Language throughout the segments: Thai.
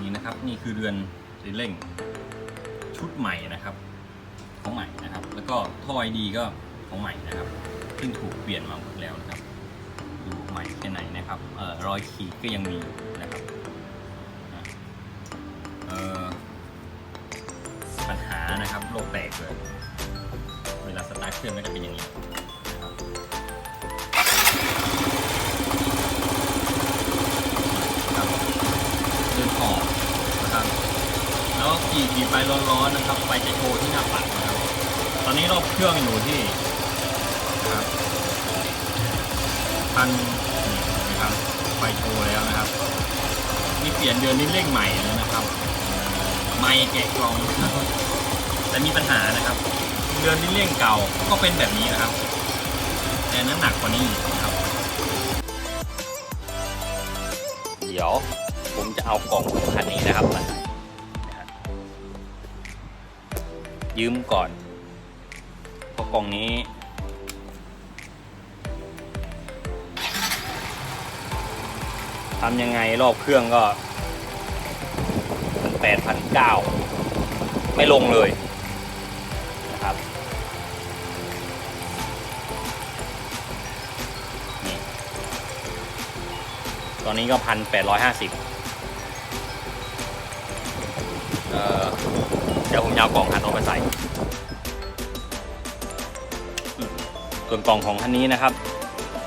นี่นะครับนี่คือเรือนรีเร่งชุดใหม่นะครับ ของใหม่นะครับ แล้วก็ท่อไอดีก็ของใหม่นะครับซึ่งถูกเปลี่ยนมาหมดแล้วนะครับดูใหม่แค่ไหนนะครับเอ่อรอยขีดก็ยังมีนะครับเอ่อปัญหานะครับโลกแตกเลยเวลาสตาร์ทเครื่องก็จะเป็นอย่างนี้ ที่ขีดไปร้อนๆนะครับไฟจะโชว์ที่หน้าปัดนะครับ ตอนนี้รอบเครื่องอยู่ที่ครับพันนี่นะครับไฟโชว์แล้วนะครับนี่เปลี่ยนเดือนนี้เร่งใหม่เลยนะครับ ไม่แกะกล่องแต่มีปัญหานะครับ เดือนนี้เร่งเก่าก็เป็นแบบนี้นะครับ แต่นั้นหนักกว่านี้นะครับ เดี๋ยวผมจะเอากล่องคันนี้นะครับมา ยืมก่อนเพราะกล่องนี้ ทำยังไงรอบเครื่องก็มันแปดพันเก้าไม่ลงเลยนะครับนี่ตอนนี้ก็พันแปดร้อยห้าสิบ จะเอากล่องหันออมาใส่ส่วนกล่องของคันนี้นะครับ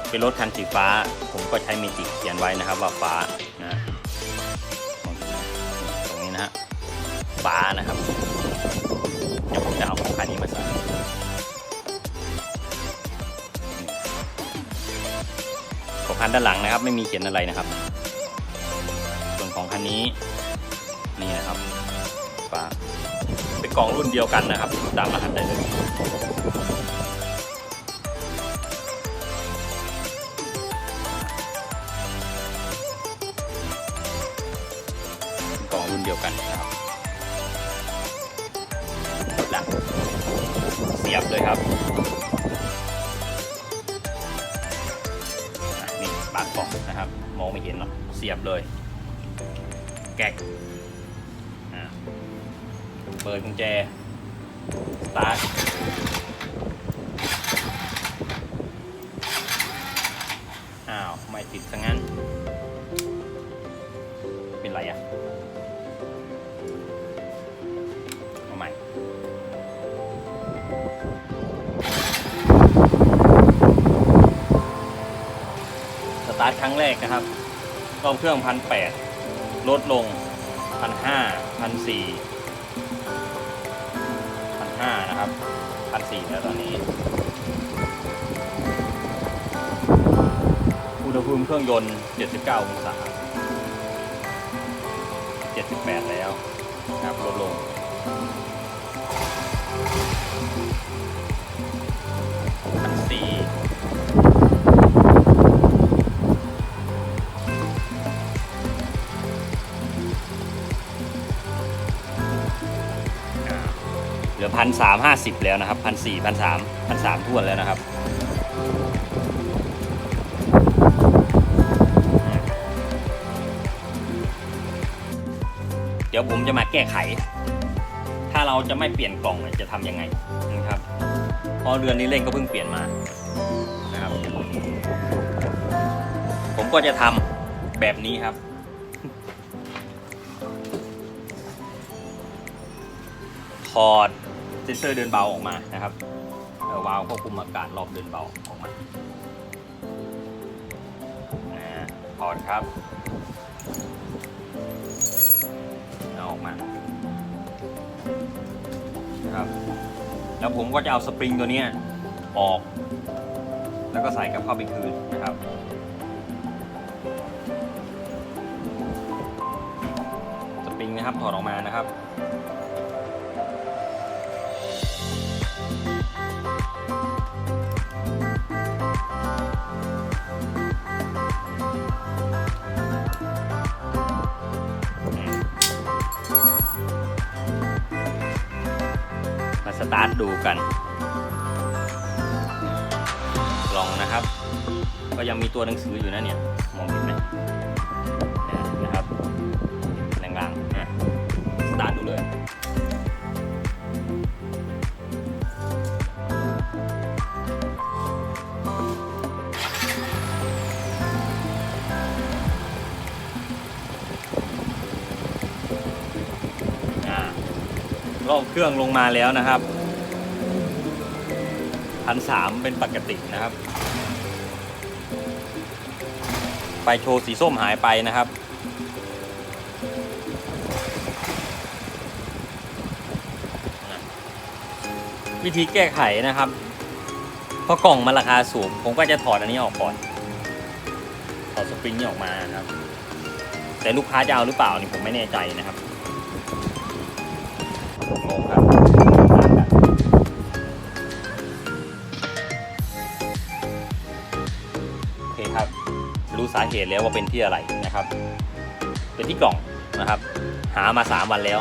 เป็นรถคันสีฟ้า ผมก็ใช้เมจิกเขียนไว้นะครับว่าฟ้านะตรงนี้นะฮะฟ้านะครับเดี๋ยวผมจะเอาของคันนี้มาใส่ของคันด้านหลังนะครับ ไม่มีเขียนอะไรนะครับ ส่วนของคันนี้นี่นะครับฟ้า กล่องรุ่นเดียวกันนะครับตามรหัสได้เลยกล่องรุ่นเดียวกันนะครับหลังเสียบเลยครับนี่ปากกล่องนะครับ มองไม่เห็นเนาะเสียบเลย แกกอะ เปิดกุญแจ สตาร์ทอ้าว ไม่ติดซะงั้น เป็นไรอะเอาใหม่สตาร์ทครั้งแรกนะครับรอบเครื่องพันแปดลดลงพันห้าพันสี่ พันสี่แล้วตอนนี้ อุณหภูมิเครื่องยนต์ 79 องศา 78 แล้วนะครับลดลง ลือพันสามห้าสิบแล้วนะครับพันสี่พันสามพันสามทวนแล้วนะครับเดี๋ยวผมจะมาแก้ไข ถ้าเราจะไม่เปลี่ยนกล่องจะทำยังไงนะครับพราะเรือนนี้เร่งก็เพิ่งเปลี่ยนมานะครับ ผมก็จะทำแบบนี้ครับ ถอด เซนเซอร์เดินเบาออกมานะครับวาล์วควบคุมอากาศรอบเดินเบาออกมานะถอดครับเอาออกมานะครับ แล้วผมก็จะเอาสปริงตัวนี้ออก แล้วก็ใส่กลับเข้าไปคืนนะครับสปริงนะครับถอดออกมานะครับ ดูกันลองนะครับ ก็ยังมีตัวหนังสืออยู่นะเนี่ยมองเห็นไหมนะครับแรงๆสตาร์ทดูเลยรอบเครื่องลงมาแล้วนะครับ พันสามเป็นปกตินะครับไฟโชว์สีส้มหายไปนะครับ วิธีแก้ไขนะครับ เพราะกล่องมันราคาสูง ผมก็จะถอดอันนี้ออกก่อน ถอดสปริงนี้ออกมานะครับ แต่ลูกค้าจะเอาหรือเปล่านี่ผมไม่แน่ใจนะครับ แล้วว่าเป็นที่อะไรนะครับ เป็นที่กล่องนะครับ หามาสามวันแล้ว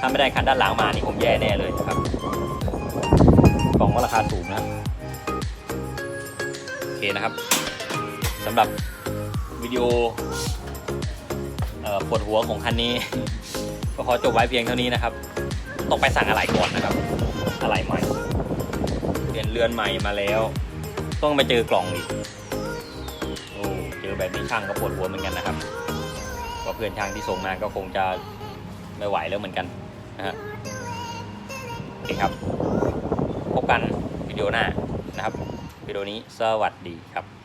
ถ้าไม่ได้คันด้านหลังมานี่ผมแย่แน่เลยนะครับ กล่องก็ราคาสูงนะโอเคนะครับสำหรับวิดีโอปวดหัวของคันนี้ ก็ขอจบไว้เพียงเท่านี้นะครับ ต้องไปสั่งอะไรก่อนนะครับ อะไรใหม่ เปลี่ยนเรือนใหม่มาแล้ว ต้องไปเจอกล่องอีก เจอแบบนี้ช่างก็ปวดหัวเหมือนกันนะครับก็เพื่อนช่างที่ส่งมาก็คงจะไม่ไหวแล้วเหมือนกันนะฮะโอเคครับ พบกันวิดีโอหน้านะครับ วิดีโอนี้สวัสดีครับ